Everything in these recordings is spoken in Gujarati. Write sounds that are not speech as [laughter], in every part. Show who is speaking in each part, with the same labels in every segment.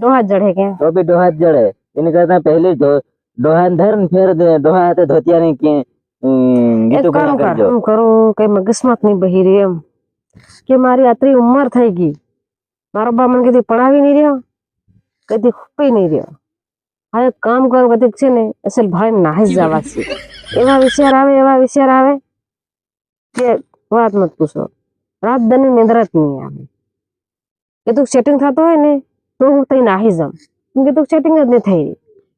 Speaker 1: ડોહા જડે
Speaker 2: તો બી ડોહા જડે. એની કરતા પહેલી ડોહા ધર ને ફેર દે ડોહા હાથે ધોતિયાની કે ગીતો કરજો.
Speaker 1: હું કરું કઈ મગજમાં નહીં બહી રહી એમ. કે મારી આટલી ઉંમર થઈ ગઈ. મારો બા મને કદી પડાવી નહીં રહ્યો કદી ખૂપી નહીં રહ્યો. હવે કામ કરો કદી છે ને અસલ ભાઈ નાહી જવા છે. એવા વિચાર આવે એવા વિચાર આવે કે વાત મત પૂછો. રાત દને નિંદ્રા જ નહીં આવે. એ તો સેટિંગ થતો હોય ને તો હું તઈ નાહી જમ કે તું સેટિંગ જ નહીં થઈ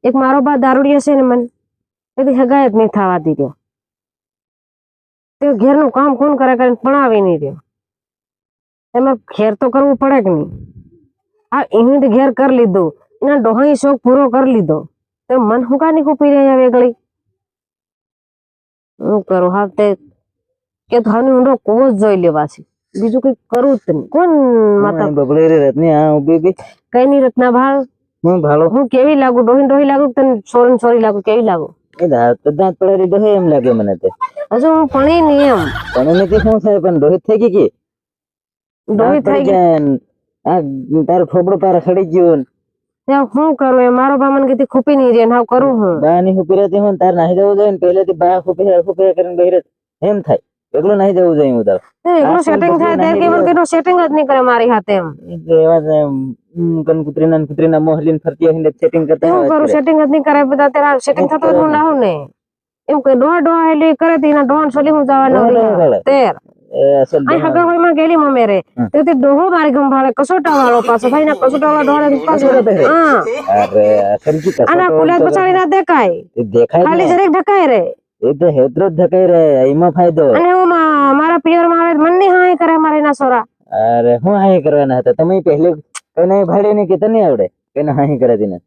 Speaker 1: એક મારો બા દારૂડિયો છે ને મને, એથી હગાય જ નહીં થવા દીધો. તે ઘેરનું કામ કોણ કરે કરીને ભણાવી નહીં રહ્યો. એમાં ઘેર તો કરવું પડે કે નહીં આ એને તો ઘેર કરી લીધું. એના ડોહાઈ શોખ પૂરો કરી લીધો. તો મન હું કાની કૂપી રહ્યા વેગળી હું કરું? હા તે, કે તો હાની ઊંડો કોવો જોઈ લેવા છે. બીજું કઈ કરું જ નહીં કોણ માતા?
Speaker 2: હા, રે રત્ની આ ઊભી બી
Speaker 1: કઈ ની રત્ના ભાવ?
Speaker 2: હું ભાલો.
Speaker 1: હું કેવી લાગુ? ડોહી ડોહી લાગુ તન સોરી સોરી લાગુ કેવી લાગુ?
Speaker 2: એ દાંત તો દાંત પડારી ડોહે એમ લાગે મને તે.
Speaker 1: હજુ હું ભણી નહીં એમ.
Speaker 2: પણ એને કે શું થાય? પણ ડોહી થઈ ગઈ કે?
Speaker 1: ડોહી થઈ
Speaker 2: પડી
Speaker 1: ગઈ
Speaker 2: આ તારો ફોબડો પાર ખડી ગયો ને.
Speaker 1: ત્યાં હું કરું એ મારો બા મને કીધી ખૂપી નહીં રે હાવ કરું હું.
Speaker 2: બા ની ખૂપી રહેતી હું તાર નાહી દેવું જોઈએ પહેલેથી બા ખૂપી ખૂપી કરીને બહેરે એમ થાય. એકલું નહીં જવું જોઈએ હું તાર.
Speaker 1: એકલું સેટિંગ થાય
Speaker 2: સંપત્તિ કેવળ
Speaker 1: કેનો સેટિંગ જ નહીં કરે મારી હાથે એમ.
Speaker 2: એવા જ, ઉમ, કનકુતરીના ને કુતરીના મોહલીન ફરતી હોય ને સેટિંગ કરતા
Speaker 1: હું કરું સેટિંગ જ નહીં કરે બધા ત્યારે સેટિંગ થતો જ હું નાહું ને. એમ કે ડોહ ડોહ એટલે કરે તે એના ડોહા સોલી હું જવા
Speaker 2: ડોહા ડોહા
Speaker 1: નવરી
Speaker 2: ગાળે.
Speaker 1: તેર. હગા હોયમાં ગેલી મમે રે. તે તે ડોહો મારી ગંભાળે કસોટા વાળો પાછો ભાઈ ના કસોટા વાળો ડોહા પાછો હા.
Speaker 2: અરે
Speaker 1: આના કુલાત
Speaker 2: તો
Speaker 1: ના દેખાય.
Speaker 2: દેખાય
Speaker 1: ખાલી
Speaker 2: ને.
Speaker 1: ઢકાય રે.
Speaker 2: એ તો હેતરો જ ધકાઈ રહે એમાં ફાયદો.
Speaker 1: અને ઓમાં મારા પિયરમાં આવે મન નહીં હાય કરે મારે ના સોરા.
Speaker 2: અરે હું હાય કરવાના હતા? તમે પહેલે કને ભાડે ને કે તને આવડે? કને હાય કરે તેને.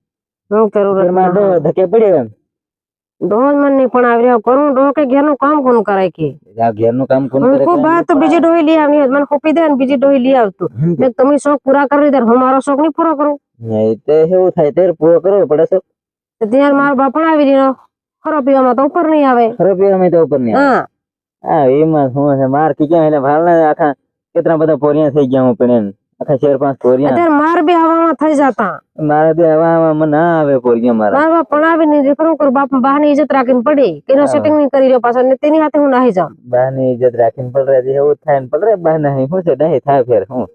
Speaker 1: હું કરું રે?
Speaker 2: ડો ધકે પડ્યો એમ.
Speaker 1: ડોહો જ મને નહીં પણ આવી કરું ડોહો કે ઘેરનું કામ કોણ કરાય કે?
Speaker 2: ઘેરનું કામ કોણ કરે
Speaker 1: ખૂબ વાત તો બીજી ડોહી લઈ આવી મને ખોપી દે ને બીજી ડોહી લઈ આવતું. મેં તમે શોખ પૂરા કરી દે હું મારો શોખ નહીં પૂરો કરું?
Speaker 2: એ તે એવું થાય ત્યારે પૂરો કરવો પડે છે
Speaker 1: તો ત્યારે મારો બાપ પણ આવી રહ્યો. ખરો તો ઉપર નહીં આવે.
Speaker 2: ખરો તો ઉપર નહીં.
Speaker 1: હા.
Speaker 2: હા એમાં શું છે માર કી ક્યાં એટલે ભાલના આખા કેટલા બધા પોરિયા થઈ ગયા હું પણ આખા ચાર પાંચ પોરિયા.
Speaker 1: અત્યારે માર બી હવામાં થઈ જતા.
Speaker 2: મારા બે હવામાં મને ના આવે પોરિયા મારા.
Speaker 1: મારા પણ આવી નહીં શું કરું બાપ બહારની ઇજ્જત રાખીને પડી એનો
Speaker 2: હા.
Speaker 1: સેટિંગ નહીં કરી રહ્યો પાછો ને તેની હાથે હું નાહી જાઉં.
Speaker 2: બહારની ઇજ્જત રાખીને પડ રહે એવું થાય ને પડ બહાર નહીં. શું છે નહીં થાય ફેર હું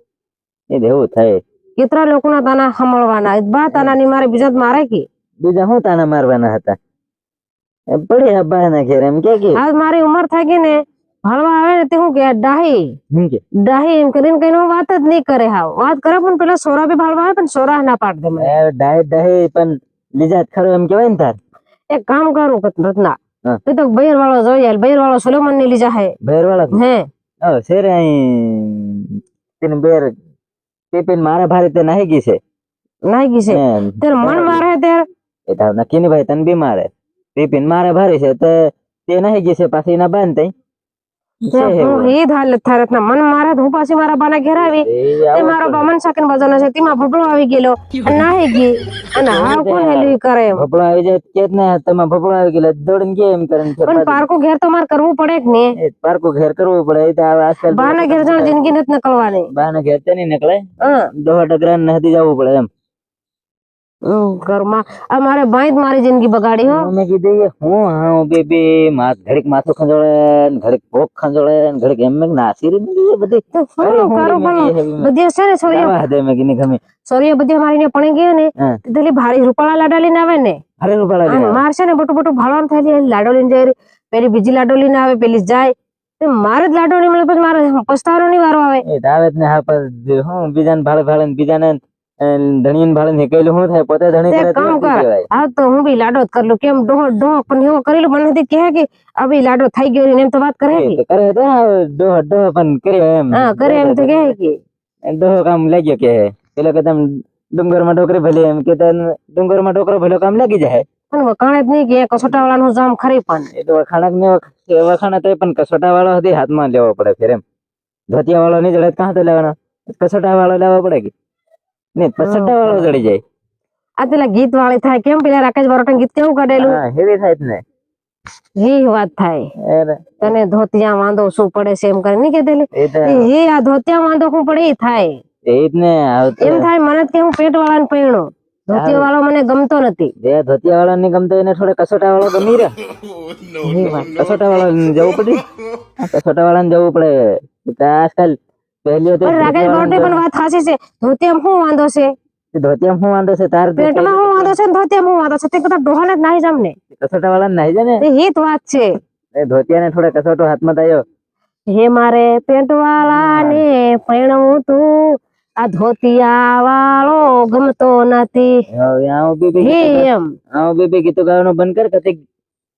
Speaker 2: એ જ એવું થાય.
Speaker 1: કેટલા લોકોના તાના સાંભળવાના બા તાનાની મારે બીજા મારે કે?
Speaker 2: બીજા શું તાના મારવાના હતા? પડી અબ્બા ના ઘેર એમ કે કે?
Speaker 1: આજ મારી ઉંમર થઈ ગઈ ને ભણવા આવે ને તે હું કે ડાહી ડાહી એમ કરીને કઈ વાત જ નહીં કરે હાવ. વાત કરે પણ પેલા સોરા બી ભાળવા આવે પણ સોરા ના પાડ દે મને.
Speaker 2: ડાહી ડાય પણ લીજા ખરો એમ કેવાય ને તાર.
Speaker 1: એક કામ કરું રત્ના તે તો બૈર વાળો જોઈ આલ બૈર વાળો સોલેમનની લીજા હે.
Speaker 2: ભેરવાળા
Speaker 1: હે.
Speaker 2: ઓ શેર અહીં તેને બેર ટિફિન મારા ભારે તે નાહી ગઈ છે.
Speaker 1: નાહી ગઈ છે. તેર મન મારે તેર
Speaker 2: એ તાર નક્કી નહીં ભાઈ તને બી મારે. ટિફિન મારે ભારે છે તો તે નાહી ગઈ છે પાછી ના બાન તઈ.
Speaker 1: હું એ હાલ થાય રત્ના મન મારે હું પાછી મારા બાના ઘેર આવી. તે મારો બા મન સાકન બજાનો છે તેમાં ભબડો આવી ગયેલો નાહી ગઈ. અને હાવ કોણ હેલવી કરે
Speaker 2: ભપડો આવી જાય કે જ ને તમે આવી ગયેલો દોડીને ગયા એમ કરીને
Speaker 1: પણ
Speaker 2: પાછું.
Speaker 1: ઘેર તો મારે કરવું પડે જ ને.
Speaker 2: એ ઘેર કરવું પડે એ તો હવે આજકાલ
Speaker 1: બાના ઘેર જાણ જિંદગી નથી નકળવાની.
Speaker 2: બાના ઘેર તો નહીં નીકળે.
Speaker 1: હા.
Speaker 2: દોહા ડગરા ને નદી જવું પડે એમ.
Speaker 1: ઘરમાં. આ મારે ભાઈ મારી જિંદગી બગાડી હો.
Speaker 2: મેં કીધું હું હા બેબી માથ ઘડીક માથું ખંજોળે ને ઘડીક ભોગ ખંજોળે ને ઘડીક એમ મેં નાસી રહી બધી.
Speaker 1: તો
Speaker 2: હું
Speaker 1: કરું પણ બધી છે ને
Speaker 2: સોરી હદે મેં કીની ગમે
Speaker 1: સોરી બધી મારીને પણી ગયો ને તેલી ભારી રૂપાળા લાડા લઈને આવે ને.
Speaker 2: ભારે રૂપાળા લઈને
Speaker 1: માર છે ને બટુ બટુ ભાળવાનું થાય લાડો લઈને જાય પેલી બીજી લાડો લઈને આવે પેલી જાય. મારે જ લાડો નહીં મળે પછી મારે પસ્તાવાનો નહીં વારો આવે.
Speaker 2: એ આવે ને હા પણ હું બીજાને ભાળે ભાળે બીજાને ધણીને ભાળે નીકળેલું શું થાય પોતે ધણી
Speaker 1: તે
Speaker 2: કરે તો
Speaker 1: કામ કર. હા તો હું ભી લાડો જ કરલું કેમ ડોહ ડોહ પણ એવો કરેલું મને નથી કહે કે બી લાડો થઈ ગયો એમ તો વાત કરે કે
Speaker 2: તો કરે તો ડોહ ડોહ પણ કર્યો એમ.
Speaker 1: હા કરે એમ તો કહે કે
Speaker 2: ડોહ કામ લાગ્યો કે પેલો કે તમે ડુંગરમાં ડોકરી ભલે એમ કે તને ડુંગરમાં ડોકરો ભલે કામ લાગી જાય.
Speaker 1: પણ વખાણે જ નહીં કે કસોટા વાળાનું જામ ખરી પણ.
Speaker 2: એ તો વખાણક ને વખ- વખાણા તો પણ કસોટા વાળો હતી હાથમાં લેવો પડે ફેર એમ. ધોતિયા વાળો નહીં જડે કાં તો લેવાનો? કસોટા વાળો લેવો પડે કે? નહીં પસોટા વાળો જડી જાય.
Speaker 1: આ પેલા ગીત વાળી થાય કેમ? પેલા રાકેશ બારોટન ગીત કેવું કાઢેલું
Speaker 2: હેવી થાય ને.
Speaker 1: એ વાત થાય. તને ધોતિયા વાંધો શું પડે છે એમ કરીને કીધેલી
Speaker 2: એ
Speaker 1: આ ધોતિયા વાંધો શું પડે? એ થાય એમ થાય મને કે હું પેટ વાળાને પૈણો. ધોતિયા વાળો મને ગમતો નથી.
Speaker 2: જે ધોતિયા વાળા ને ગમતો એને થોડે કસોટા વાળો ગમી રહ્યા. [laughs] કસોટા વાળા જવું પડે. [laughs] કસોટા વાળા ને જવું પડે. આજકાલ પહેલી તો
Speaker 1: રાકેશ ગોટે પણ વાત સાચી છે. ધોતિયામાં શું વાંધો છે?
Speaker 2: ધોતિયા શું વાંધો છે? તાર
Speaker 1: પેટમાં શું વાંધો છે ધોતિયામાં શું વાંધો છે? તે કદાચ ડોહાને જ નાહી જમને
Speaker 2: કસોટા વાળા નાહી જાય ને?
Speaker 1: એ હિત વાત છે.
Speaker 2: એ ધોતિયાને કસોટો હાથમાં થયો
Speaker 1: હે મારે પેન્ટ વાળાને પૈણવું તું. આ ધોતિયા વાળો ગમતો નથી.
Speaker 2: આવું બી બી
Speaker 1: હે એમ.
Speaker 2: આવું બી બી ગીતો ગાવાનું બંધ કર કતે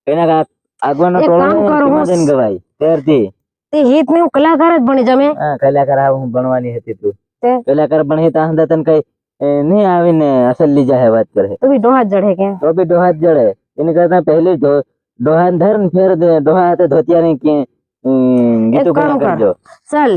Speaker 2: એના આગવાનો ટોળો
Speaker 1: કામ કરો, હું-
Speaker 2: ગવાય. ત્યારથી
Speaker 1: તે હિત ને હું કલાકાર જ ભણી જમે
Speaker 2: હા કલાકાર આ હું ભણવાની હતી તું.
Speaker 1: તે?
Speaker 2: કલાકાર ભણી ત્યાં અંદર તને કઈ નહીં આવીને અસલ લીજા હે વાત કરે.
Speaker 1: તો બી ડોહા જડે કે.
Speaker 2: તો બી ડોહા જડે. એની કરતા પહેલી ડોહા ધર ને ફેર ડોહા હાથે ધોતિયા ની કે ગીતો
Speaker 1: કર.
Speaker 2: કરજો.
Speaker 1: ચાલ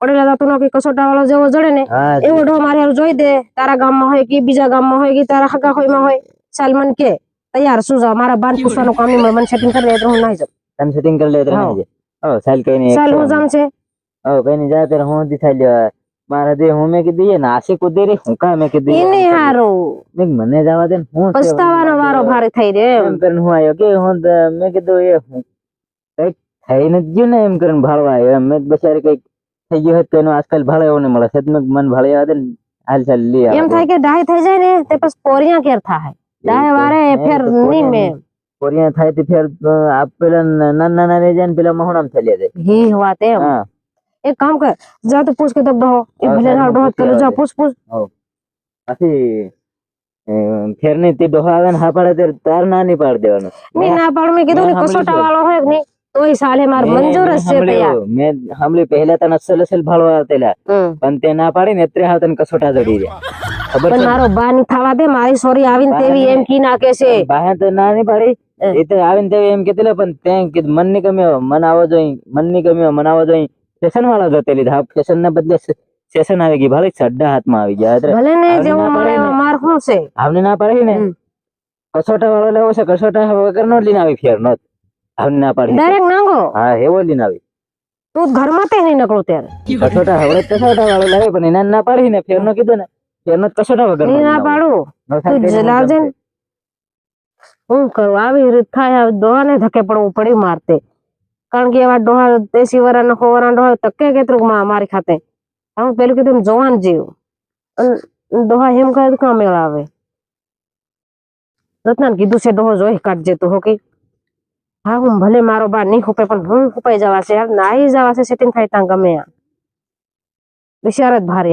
Speaker 1: પડેલા તું નો કે કસોટા વાળો જેવો જડે ને
Speaker 2: હા
Speaker 1: એવો ડો મારે હારું જોઈ દે. તારા ગામમાં હોય કે બીજા ગામમાં હોય કે તારા હગા હોયમાં હોય. ચાલ મન કે તૈયાર શું જા મારા બાન પૂછવાનું કામ મને સેટિંગ કરી લે તો હું નાઈ જાઉં.
Speaker 2: તમે સેટિંગ કરી લે તો
Speaker 1: નાઈ
Speaker 2: રહેજે. હો સાલ કઈ નહીં
Speaker 1: ચાલ હું જામ છે
Speaker 2: હો કઈ નહીં જા ત્યારે હું દિખાઈ લ્યો મારા દે હું મેં કીધું એ નાસી કૂદે રે હું કા મેં કીધું
Speaker 1: એ
Speaker 2: એ
Speaker 1: નહીં
Speaker 2: હું
Speaker 1: હારું
Speaker 2: મેં કીધું મને જવા દે ને હું છે?
Speaker 1: પસ્તાવાનો વારો ભારે થઈ રે એમ
Speaker 2: એમ કરીને હું આવ્યો કે હું દ- મેં કીધું એ હું કંઈક થઈને જ ગયું ને એમ કરીને ભાળવા આવ્યો એમ મેં કીધું બચારી કંઈક થઈ ગયું હોત તો એનો આજકાલ ભાળે એવો નહીં મળે છે તો મેં કીધું મને ભાળે આવવા દે ને હાલ ચાલ લઈ
Speaker 1: એમ થાય કે ડાય થઈ જાય ને તે પછી પોરિયા કેર થાય ડાય વારે ફેર નહીં મેં
Speaker 2: કોરિયા થાય તે ફેર પેલા નાના નાના રહી જાય ને પેલા મહોણામ ચાલ્યા જાય
Speaker 1: હી વાત એમ. એક કામ કર જા તો પૂછ કે તબ બહો એ ભલે ના
Speaker 2: પૂછી
Speaker 1: પેલું જા. પૂછ પૂછ.
Speaker 2: આથી ફેર ને તે ડોહા આવે ને હા પાડે ત્યારે તાર ના ની પાડ દેવાનો.
Speaker 1: મેં ના પાડ મે કીધું ને કસોટા. વાળો હોય કે નહીં તોય સાલે માર મંજૂર જ છે તૈયાર
Speaker 2: મે મેં પહેલા તને અસલ અસલ ભાળો આવતેલા. પણ તે ના પાડી ને હાવ તને કસોટા જડી રહ્યા. ખબર
Speaker 1: પણ મારો બા ની થવા દે મારી સોરી આવીને તેવી એમ કી નાખે છે.
Speaker 2: બા તો ના ની પાડી. એ તો આવીને તે એમ કીધેલો પણ તે કીધું મનની કમ્યો મન આવો જોઈ મનની કમ્યો મન આવો જોઈ સેશન વાળા જતે લીધા. સેશન ના બદલે સેશન આવી ગઈ. ભાઈ સડ્ડા હાથમાં આવી ગયા.
Speaker 1: ભલે ને જેવો
Speaker 2: ને.
Speaker 1: માર શું છે?
Speaker 2: આવને ના પાડી ને? કસોટા વાળો લેવો છે કસોટા વગર નો લઈને આવી ફેર નો આવને ના પાડી.
Speaker 1: ડાયરેક્ટ નાંગો.
Speaker 2: હા એવો લઈને આવી.
Speaker 1: તું ઘરમાં તે નહીં નકળું ત્યારે.
Speaker 2: કસોટા હવે કસોટા વાળો લાવે પણ એના ના પાડી ને ફેર નો કીધું ને. ફેર નો કસોટા વગર
Speaker 1: ના પાડું. તું જલાવજે હું કરું? આવી રીત થાય દોહાને ધકે પડવું પડ્યું મારતે. કારણ કે એવા ડોહા, દેશી વાળા હોવાના ડોહા તકે માં મારી ખાતે? હું પેલું કીધું જોવાન જીવ. ડોહા એમ કહે કાં મેળ આવે રત્નાને કીધું છે, ડોહો જોઈ કાઢજે તું, હો કે? હા, હું ભલે મારો બા નહીં ખૂપે પણ હું ખૂપાઈ જવા છે યાર નાઈ જવા છે સેટિંગ થાય ત્યાં ગમે આ બિચારા જ ભારે